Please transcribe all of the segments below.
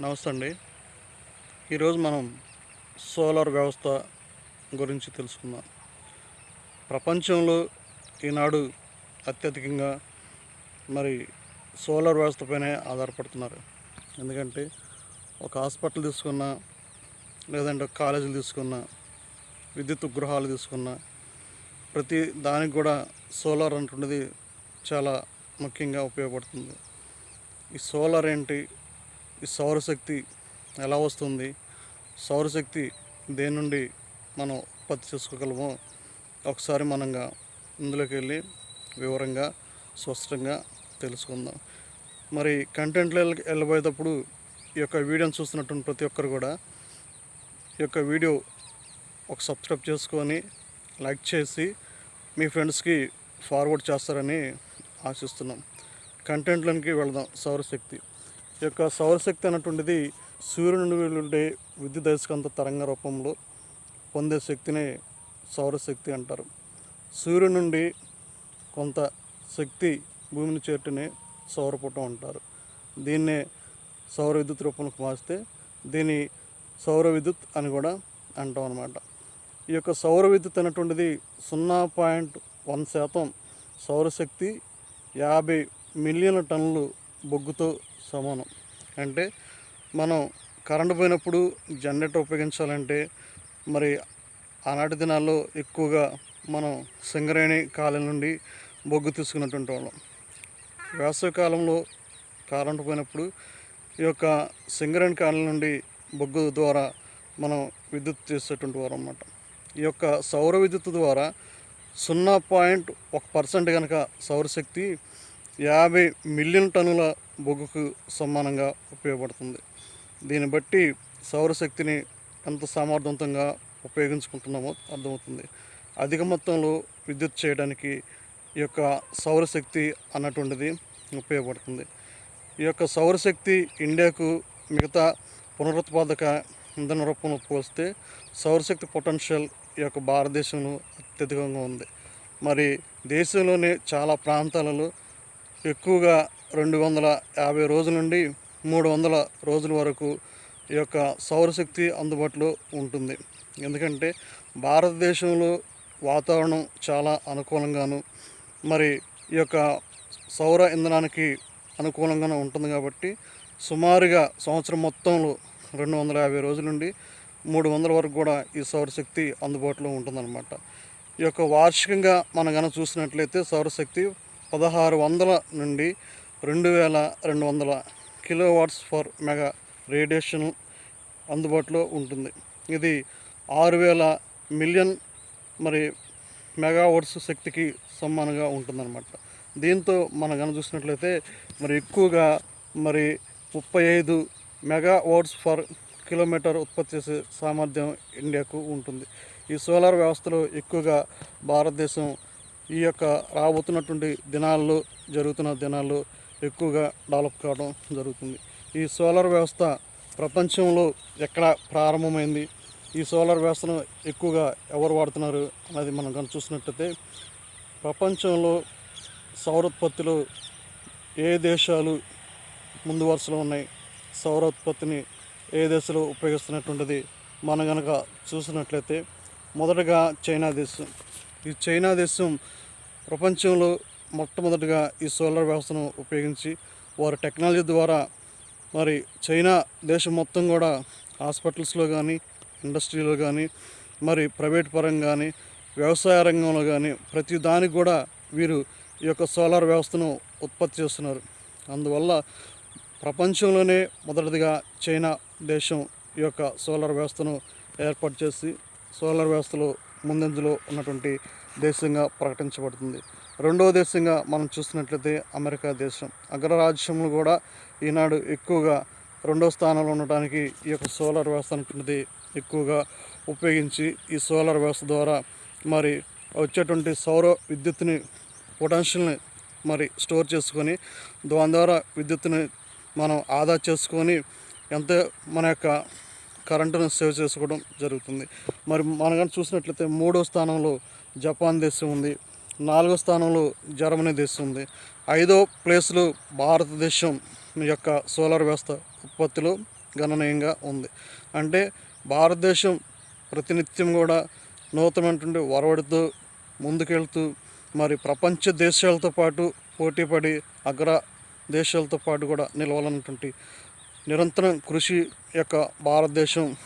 నమస్తే అండి. ఈరోజు మనం సోలార్ వ్యవస్థ గురించి తెలుసుకుందాం. ప్రపంచంలో ఈనాడు అత్యధికంగా మరి సోలార్ వ్యవస్థపైనే ఆధారపడుతున్నారు. ఎందుకంటే ఒక హాస్పిటల్ తీసుకున్నా లేదంటే కాలేజీలు తీసుకున్నా విద్యుత్ గృహాలు తీసుకున్నా ప్రతి దానికి కూడా సోలార్ అంటున్నది చాలా ముఖ్యంగా ఉపయోగపడుతుంది. ఈ సోలార్ ఏంటి? ఈ సౌరశక్తి ఎలా వస్తుంది? సౌరశక్తి దేని నుండి మనం ఉత్పత్తి చేసుకోగలమో ఒకసారి మనంగా ఇందులోకి వెళ్ళి వివరంగా స్పష్టంగా తెలుసుకుందాం. మరి కంటెంట్లో వెళ్ళబోయేటప్పుడు ఈ యొక్క వీడియోని చూస్తున్నటువంటి ప్రతి ఒక్కరు కూడా ఈ యొక్క వీడియో ఒక సబ్స్క్రైబ్ చేసుకొని లైక్ చేసి మీ ఫ్రెండ్స్కి ఫార్వర్డ్ చేస్తారని ఆశిస్తున్నాం. కంటెంట్లోనికి వెళదాం. సౌరశక్తి యొక్క సౌరశక్తి అన్నటువంటిది సూర్యుడి నుండి వెలువడే విద్యుత్ అయస్కాంత తరంగ రూపంలో పొందే శక్తినే సౌరశక్తి అంటారు. సూర్యుడి నుండి కొంత శక్తి భూమిని చేరుటనే సౌరపుటం అంటారు. దీన్నే సౌర విద్యుత్ రూపంలోకి మార్చితే దీన్ని సౌర విద్యుత్ అని కూడా అంటాం అనమాట ఈ యొక్క సౌర విద్యుత్ అనేటువంటిది సున్నా పాయింట్ వన్ శాతం సౌరశక్తి యాభై మిలియన్ల టన్నులు బొగ్గుతో సమానం. అంటే మనం కరెంటు పోయినప్పుడు జనరేటర్ ఉపయోగించాలంటే మరి ఆనాటి దినాల్లో ఎక్కువగా మనం సింగరేణి కాలం నుండి బొగ్గు తీసుకున్నటువంటి వాళ్ళం. వేసవికాలంలో కరెంటు పోయినప్పుడు ఈ యొక్క సింగరేణి కాలం నుండి బొగ్గు ద్వారా మనం విద్యుత్ చేసేటువంటి వారు అన్నమాట. ఈ యొక్క సౌర విద్యుత్ ద్వారా సున్నా పాయింట్ ఒక పర్సెంట్ కనుక సౌరశక్తి యాభై మిలియన్ టన్నుల బొగ్గుకు సమానంగా ఉపయోగపడుతుంది. దీన్ని బట్టి సౌరశక్తిని ఎంత సామర్థవంతంగా ఉపయోగించుకుంటున్నామో అర్థమవుతుంది. అధిక మొత్తంలో విద్యుత్ చేయడానికి ఈ యొక్క సౌరశక్తి అన్నటువంటిది ఉపయోగపడుతుంది. ఈ యొక్క సౌరశక్తి ఇండియాకు మిగతా పునరుత్పాదక ఇంధన రూపంలో పోస్తే సౌరశక్తి పొటెన్షియల్ ఈ యొక్క భారతదేశంలో అత్యధికంగా ఉంది. మరి దేశంలోని చాలా ప్రాంతాలలో ఎక్కువగా రెండు వందల యాభై రోజుల నుండి మూడు వందల రోజుల వరకు ఈ యొక్క సౌరశక్తి అందుబాటులో ఉంటుంది. ఎందుకంటే భారతదేశంలో వాతావరణం చాలా అనుకూలంగాను మరి ఈ యొక్క సౌర ఇంధనానికి అనుకూలంగానే ఉంటుంది కాబట్టి సుమారుగా సంవత్సరం మొత్తంలో రెండు వందల యాభై రోజుల నుండి మూడు వందల వరకు కూడా ఈ సౌరశక్తి అందుబాటులో ఉంటుందన్నమాట. ఈ యొక్క వార్షికంగా మనం కనుక చూసినట్లయితే సౌరశక్తి పదహారు వందల నుండి రెండు వేల రెండు వందల కిలోవాట్స్ ఫర్ మెగా రేడియేషన్ అందుబాటులో ఉంటుంది. ఇది ఆరు వేల మిలియన్ మరి మెగావాట్స్ శక్తికి సమానంగా ఉంటుందన్నమాట. దీంతో మనం కనుక చూసినట్లయితే మరి ఎక్కువగా మరి ముప్పై ఐదు మెగావాట్స్ ఫర్ కిలోమీటర్ ఉత్పత్తి చేసే సామర్థ్యం ఇండియాకు ఉంటుంది. ఈ సోలార్ వ్యవస్థలో ఎక్కువగా భారతదేశం ఈ యొక్క రాబోతున్నటువంటి దినాల్లో జరుగుతున్న దినాల్లో ఎక్కువగా డెవలప్ కావడం జరుగుతుంది. ఈ సోలార్ వ్యవస్థ ప్రపంచంలో ఎక్కడ ప్రారంభమైంది? ఈ సోలార్ వ్యవస్థను ఎక్కువగా ఎవరు వాడుతున్నారు అనేది మనం కనుక చూసినట్టయితే ప్రపంచంలో సౌరోత్పత్తిలో ఏ దేశాలు ముందు వరుసలో ఉన్నాయి? సౌరోత్పత్తిని ఏ దేశాలు ఉపయోగిస్తున్నటువంటిది మనం కనుక చూసినట్లయితే మొదటగా చైనా దేశం. ఈ చైనా దేశం ప్రపంచంలో మొట్టమొదటిగా ఈ సోలార్ వ్యవస్థను ఉపయోగించి వారి టెక్నాలజీ ద్వారా మరి చైనా దేశం మొత్తం కూడా హాస్పిటల్స్లో కానీ ఇండస్ట్రీలో కానీ మరి ప్రైవేట్ పరంగా కానీ వ్యవసాయ రంగంలో కానీ ప్రతి దానికి కూడా వీరు ఈ యొక్క సోలార్ వ్యవస్థను ఉత్పత్తి చేస్తున్నారు. అందువల్ల ప్రపంచంలోనే మొదటిదిగా చైనా దేశం ఈ యొక్క సోలార్ వ్యవస్థను ఏర్పాటు చేసి సోలార్ వ్యవస్థలో ముందంజలో ఉన్నటువంటి దేశంగా ప్రకటించబడుతుంది. రెండవ దేశంగా మనం చూసినట్లయితే అమెరికా దేశం. అగ్రరాజ్యంలో కూడా ఈనాడు ఎక్కువగా రెండో స్థానంలో ఉండటానికి ఈ యొక్క సోలార్ వ్యవస్థ అనేటువంటిది ఎక్కువగా ఉపయోగించి ఈ సోలార్ వ్యవస్థ ద్వారా మరి వచ్చేటువంటి సౌర విద్యుత్ని పొటెన్షియల్ని మరి స్టోర్ చేసుకొని దాని ద్వారా విద్యుత్తుని మనం ఆదా చేసుకొని ఎంత మన యొక్క కరెంటును సేవ్ చేసుకోవడం జరుగుతుంది. మరి మనం కానీ చూసినట్లయితే మూడో స్థానంలో జపాన్ దేశం ఉంది. నాలుగో స్థానంలో జర్మనీ దేశం ఉంది. ఐదో ప్లేస్లో భారతదేశం యొక్క సోలార్ వ్యవస్థ ఉత్పత్తిలో గణనీయంగా ఉంది. అంటే భారతదేశం ప్రతినిత్యం కూడా నూతనమైనటువంటి ఒరవడితో ముందుకెళ్తూ మరి ప్రపంచ దేశాలతో పాటు పోటీపడి అగ్ర దేశాలతో పాటు కూడా నిలవాలన్నటువంటి నిరంతరం కృషి యొక్క భారతదేశం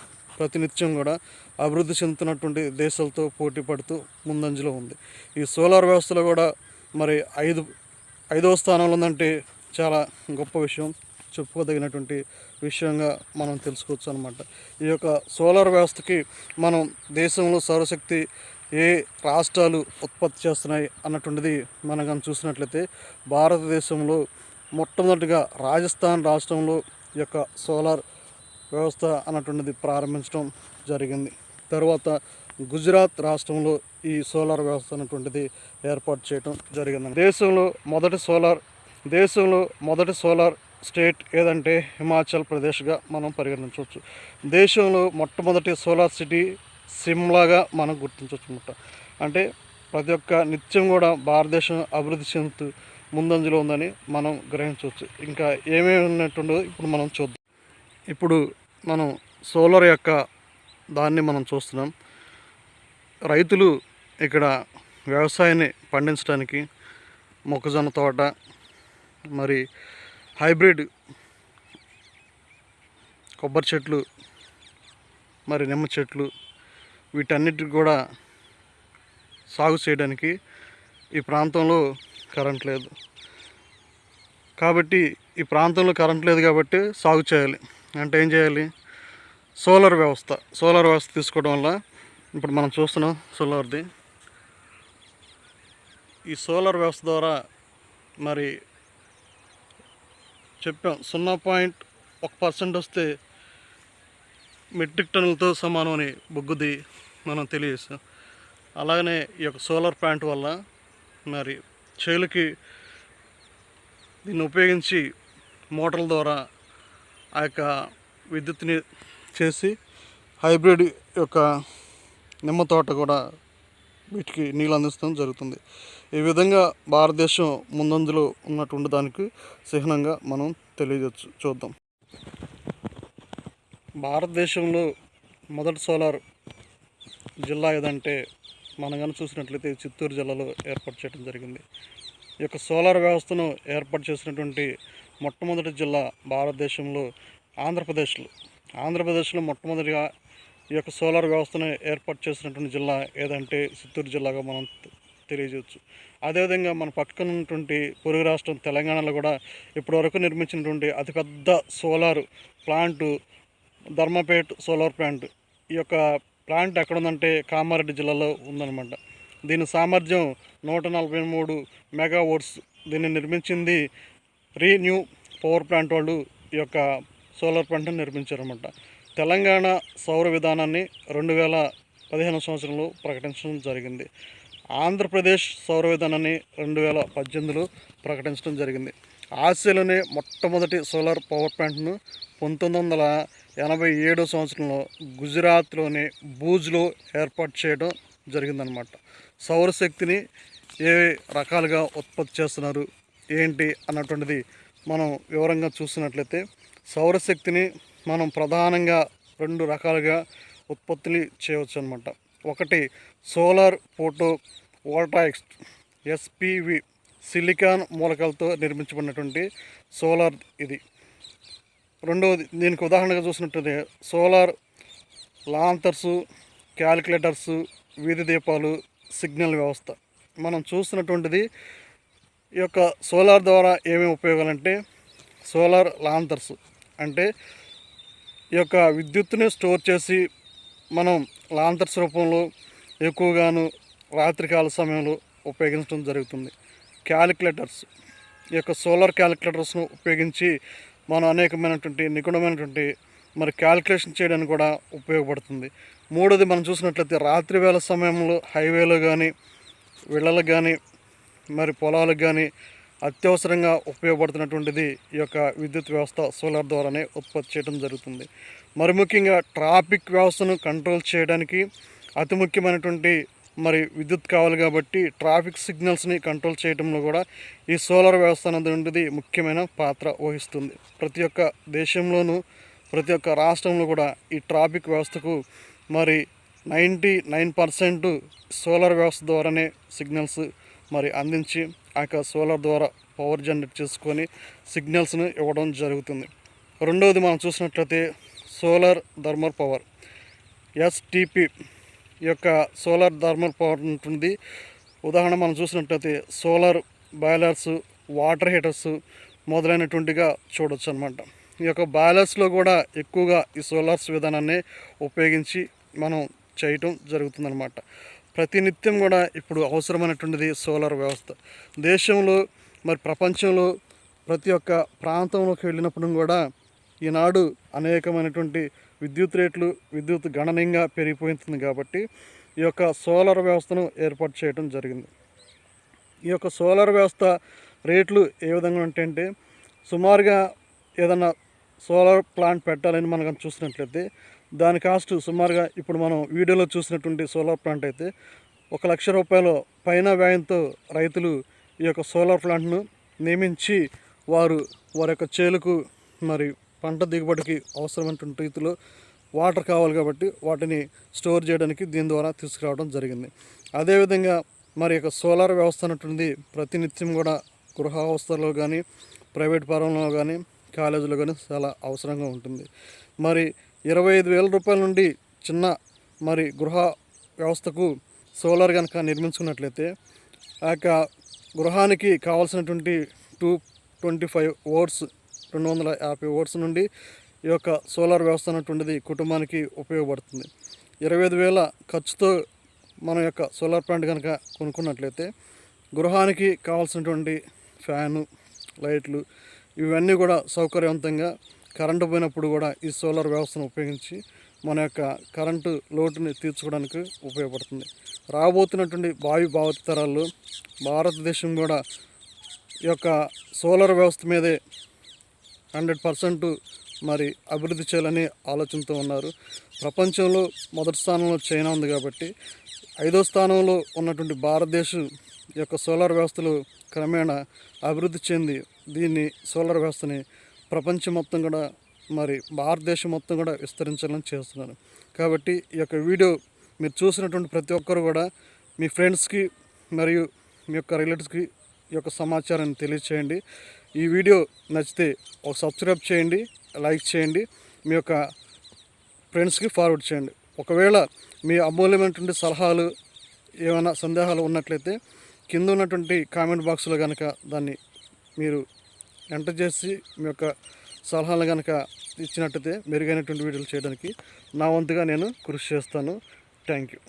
ప్రతినిత్యం కూడా అభివృద్ధి చెందుతున్నటువంటి దేశాలతో పోటీ పడుతూ ముందంజలో ఉంది. ఈ సోలార్ వ్యవస్థలో కూడా మరి ఐదు ఐదవ స్థానంలో ఉందంటే చాలా గొప్ప విషయం. చెప్పుకోదగినటువంటి విషయంగా మనం తెలుసుకోవచ్చు అనమాట ఈ యొక్క సోలార్ వ్యవస్థకి మనం దేశంలో సౌరశక్తి ఏ రాష్ట్రాలు ఉత్పత్తి చేస్తున్నాయి అన్నటువంటిది మనం కానీ చూసినట్లయితే భారతదేశంలో మొట్టమొదటిగా రాజస్థాన్ రాష్ట్రంలో ఈ యొక్క సోలార్ వ్యవస్థ అన్నటువంటిది ప్రారంభించడం జరిగింది. తర్వాత గుజరాత్ రాష్ట్రంలో ఈ సోలార్ వ్యవస్థ అన్నటువంటిది ఏర్పాటు చేయడం జరిగింది దేశంలో మొదటి సోలార్ దేశంలో మొదటి సోలార్ స్టేట్ ఏదంటే హిమాచల్ ప్రదేశ్గా మనం పరిగణించవచ్చు. దేశంలో మొట్టమొదటి సోలార్ సిటీ సిమ్లాగా మనం గుర్తించవచ్చు అనమాట అంటే ప్రతి ఒక్క నిత్యం కూడా భారతదేశం అభివృద్ధి చెందుతూ ముందంజలో ఉందని మనం గ్రహించవచ్చు. ఇంకా ఏమేమి ఉన్నట్టుండో ఇప్పుడు మనం చూద్దాం. ఇప్పుడు మనం సోలార్ యొక్క దాన్ని మనం చూస్తున్నాం. రైతులు ఇక్కడ వ్యవసాయాన్ని పండించడానికి మొక్కజొన్న తోట మరి హైబ్రిడ్ కొబ్బరి చెట్లు మరి నిమ్మ చెట్లు వీటన్నిటికి కూడా సాగు చేయడానికి ఈ ప్రాంతంలో కరెంట్ లేదు. కాబట్టి ఈ ప్రాంతంలో కరెంట్ లేదు కాబట్టి సాగు చేయాలి. అంటే ఏం చేయాలి? సోలార్ వ్యవస్థ సోలార్ వ్యవస్థ తీసుకోవడం వల్ల ఇప్పుడు మనం చూస్తున్నాం సోలార్ది. ఈ సోలార్ వ్యవస్థ ద్వారా మరి చెప్పాం సున్నా పాయింట్ ఒక పర్సెంట్ వస్తే మెట్రిక్ టన్నులతో సమానం అని బొగ్గుది మనం తెలియజేస్తాం అలాగనే ఈ యొక్క సోలార్ ప్లాంట్ వల్ల మరి చేలుకి దీన్ని ఉపయోగించి మోటార్ల ద్వారా ఆ యొక్క విద్యుత్ని చేసి హైబ్రిడ్ యొక్క నిమ్మ తోట కూడా వీటికి నీళ్ళు అందించడం జరుగుతుంది. ఈ విధంగా భారతదేశం ముందంజలో ఉన్నటువంటి దానికి చిహ్నంగా మనం తెలియజచ్చు చూద్దాం. భారతదేశంలో మొదటి సోలార్ జిల్లా ఏదంటే మనం కానీ చూసినట్లయితే చిత్తూరు జిల్లాలో ఏర్పాటు చేయడం జరిగింది. ఈ యొక్క సోలార్ వ్యవస్థను ఏర్పాటు చేసినటువంటి మొట్టమొదటి జిల్లా భారతదేశంలో ఆంధ్రప్రదేశ్లో. ఆంధ్రప్రదేశ్లో మొట్టమొదటిగా ఈ యొక్క సోలార్ వ్యవస్థను ఏర్పాటు చేసినటువంటి జిల్లా ఏదంటే చిత్తూరు జిల్లాగా మనం తెలియజేయచ్చు. అదేవిధంగా మన పక్కన ఉన్నటువంటి పొరుగు రాష్ట్రం తెలంగాణలో కూడా ఇప్పటివరకు నిర్మించినటువంటి అతిపెద్ద solar plant Dharmapet solar plant ఈ యొక్క ప్లాంట్ ఎక్కడ ఉందంటే కామారెడ్డి జిల్లాలో ఉందన్నమాట. దీని సామర్థ్యం నూట నలభై మూడు మెగావోట్స్ దీన్ని నిర్మించింది రీన్యూ పవర్ ప్లాంట్ వాళ్ళు ఈ యొక్క సోలార్ ప్లాంట్ని నిర్మించారన్నమాట. తెలంగాణ సౌర విధానాన్ని రెండు వేల పదిహేను సంవత్సరంలో ప్రకటించడం జరిగింది. ఆంధ్రప్రదేశ్ సౌర విధానాన్ని రెండు వేల పద్దెనిమిదిలో ప్రకటించడం జరిగింది. ఆసియాలోనే మొట్టమొదటి సోలార్ పవర్ ప్లాంట్ను పంతొమ్మిది వందల ఎనభై ఏడో సంవత్సరంలో గుజరాత్లోని భూజ్లో ఏర్పాటు చేయడం జరిగిందనమాట సౌరశక్తిని ఏ రకాలుగా ఉత్పత్తి చేస్తున్నారు? ఏంటి అన్నటువంటిది మనం వివరంగా చూసినట్లయితే సౌరశక్తిని మనం ప్రధానంగా రెండు రకాలుగా ఉత్పత్తులు చేయవచ్చు అనమాట ఒకటి solar photovoltaics SPV silicon మూలకాలతో నిర్మించబడినటువంటి సోలార్ ఇది. రెండవది దీనికి ఉదాహరణగా చూసినట్లయితే సోలార్ లాంతర్సు క్యాలిక్యులేటర్సు వీధి దీపాలు సిగ్నల్ వ్యవస్థ. మనం చూస్తున్నటువంటిది ఈ యొక్క సోలార్ ద్వారా ఏమేమి ఉపయోగాలంటే సోలార్ లాంతర్స్ అంటే ఈ యొక్క విద్యుత్తుని స్టోర్ చేసి మనం లాంతర్స్ రూపంలో ఎక్కువగాను రాత్రికాల సమయంలో ఉపయోగించడం జరుగుతుంది. క్యాలిక్యులేటర్స్ ఈ యొక్క సోలార్ క్యాలిక్యులేటర్స్ను ఉపయోగించి మనం అనేకమైనటువంటి నిపుణమైనటువంటి మరి క్యాలిక్యులేషన్ చేయడానికి కూడా ఉపయోగపడుతుంది. మూడోది మనం చూసినట్లయితే రాత్రి వేళ సమయంలో హైవేలో కానీ ఇళ్ళలకు కానీ మరి పొలాలకు కానీ అత్యవసరంగా ఉపయోగపడుతున్నటువంటిది ఈ యొక్క విద్యుత్ వ్యవస్థ సోలార్ ద్వారానే ఉత్పత్తి చేయడం జరుగుతుంది. మరి ముఖ్యంగా ట్రాఫిక్ వ్యవస్థను కంట్రోల్ చేయడానికి అతి ముఖ్యమైనటువంటి మరి విద్యుత్ కావాలి కాబట్టి ట్రాఫిక్ సిగ్నల్స్ని కంట్రోల్ చేయడంలో కూడా ఈ సోలార్ వ్యవస్థ అనేది ముఖ్యమైన పాత్ర వహిస్తుంది. ప్రతి ఒక్క దేశంలోనూ ప్రతి ఒక్క రాష్ట్రంలో కూడా ఈ ట్రాఫిక్ వ్యవస్థకు మరి నైంటీ నైన్ పర్సెంట్ సోలార్ వ్యవస్థ ద్వారానే సిగ్నల్స్ మరి అందించి ఆ యొక్క సోలార్ ద్వారా పవర్ జనరేట్ చేసుకొని సిగ్నల్స్ను ఇవ్వడం జరుగుతుంది. రెండవది మనం చూసినట్లయితే సోలార్ థర్మల్ పవర్. ఎస్టీపీ ఈ యొక్క సోలార్ థర్మల్ పవర్ ఉంటుంది ఉదాహరణ మనం చూసినట్లయితే సోలార్ బాయిలర్స్ వాటర్ హీటర్స్ మొదలైనటువంటిగా చూడొచ్చు అనమాట ఈ యొక్క బాయిలర్స్లో కూడా ఎక్కువగా ఈ సోలార్స్ విధానాన్ని ఉపయోగించి మనం చేయటం జరుగుతుందన్నమాట ప్రతినిత్యం కూడా ఇప్పుడు అవసరమైనటువంటిది సోలార్ వ్యవస్థ. దేశంలో మరి ప్రపంచంలో ప్రతి ఒక్క ప్రాంతంలోకి వెళ్ళినప్పుడు కూడా ఈనాడు అనేకమైనటువంటి విద్యుత్ రేట్లు విద్యుత్ గణనీయంగా పెరిగిపోతుంది కాబట్టి ఈ యొక్క సోలార్ వ్యవస్థను ఏర్పాటు చేయడం జరిగింది. ఈ యొక్క సోలార్ వ్యవస్థ రేట్లు ఏ విధంగా ఉంటాయంటే సుమారుగా ఏదన్నా సోలార్ ప్లాంట్ పెట్టాలని మనం చూసినట్లయితే దాని కాస్ట్ సుమారుగా ఇప్పుడు మనం వీడియోలో చూసినటువంటి సోలార్ ప్లాంట్ అయితే ఒక లక్ష రూపాయలు పైన వ్యయంతో రైతులు ఈ యొక్క సోలార్ ప్లాంట్ను నియమించి వారు వారి యొక్క చేలుకు మరి పంట దిగుబడికి అవసరమైనటువంటి రీతిలో వాటర్ కావాలి కాబట్టి వాటిని స్టోర్ చేయడానికి దీని ద్వారా తీసుకురావడం జరిగింది. అదేవిధంగా మరి యొక్క సోలార్ వ్యవస్థ అన్నటువంటి ప్రతినిత్యం కూడా గృహ అవస్థలో కానీ ప్రైవేట్ పరంలో కానీ కాలేజీలో కానీ చాలా అవసరంగా ఉంటుంది. మరి ఇరవై ఐదు వేల రూపాయల నుండి చిన్న మరి గృహ వ్యవస్థకు సోలార్ కనుక నిర్మించుకున్నట్లయితే ఆ యొక్క గృహానికి కావాల్సినటువంటి టూ ట్వంటీ ఫైవ్ ఓట్స్ రెండు వందల యాభై ఓట్స్ నుండి ఈ యొక్క సోలార్ వ్యవస్థ అన్నటువంటిది కుటుంబానికి ఉపయోగపడుతుంది. ఇరవై ఐదు వేల ఖర్చుతో మన యొక్క సోలార్ ప్లాంట్ కనుక కొనుక్కున్నట్లయితే గృహానికి కావాల్సినటువంటి ఫ్యాను లైట్లు ఇవన్నీ కూడా సౌకర్యవంతంగా కరెంటు పోయినప్పుడు కూడా ఈ సోలార్ వ్యవస్థను ఉపయోగించి మన యొక్క కరెంటు లోటుని తీర్చుకోవడానికి ఉపయోగపడుతుంది. రాబోతున్నటువంటి భావి భావతరాలు భారతదేశం కూడా ఈ యొక్క సోలార్ వ్యవస్థ మీదే హండ్రెడ్ పర్సెంట్ మరి అభివృద్ధి చేయాలని ఆలోచనతో ఉన్నారు. ప్రపంచంలో మొదటి స్థానంలో చైనా ఉంది కాబట్టి ఐదో స్థానంలో ఉన్నటువంటి భారతదేశం యొక్క సోలార్ వ్యవస్థలు క్రమేణా అభివృద్ధి చెంది దీన్ని సోలార్ వ్యవస్థని ప్రపంచం మొత్తం కూడా మరి భారతదేశం మొత్తం కూడా విస్తరించాలని చేస్తున్నాను. కాబట్టి ఈ యొక్క వీడియో మీరు చూసినటువంటి ప్రతి ఒక్కరు కూడా మీ ఫ్రెండ్స్కి మరియు మీ యొక్క రిలేటివ్స్కి ఈ యొక్క సమాచారాన్ని తెలియచేయండి. ఈ వీడియో నచ్చితే ఒక సబ్స్క్రైబ్ చేయండి లైక్ చేయండి మీ యొక్క ఫ్రెండ్స్కి ఫార్వర్డ్ చేయండి. ఒకవేళ మీ అమూల్యమైనటువంటి సలహాలు ఏమైనా సందేహాలు ఉన్నట్లయితే కింద ఉన్నటువంటి కామెంట్ బాక్స్లో కనుక దాన్ని మీరు ఎంటర్ చేసి మీ యొక్క సలహాలు కనుక ఇచ్చినట్టయితే మెరుగైనటువంటి వీడియోలు చేయడానికి నా వంతుగా నేను కృషి చేస్తాను. Thank you.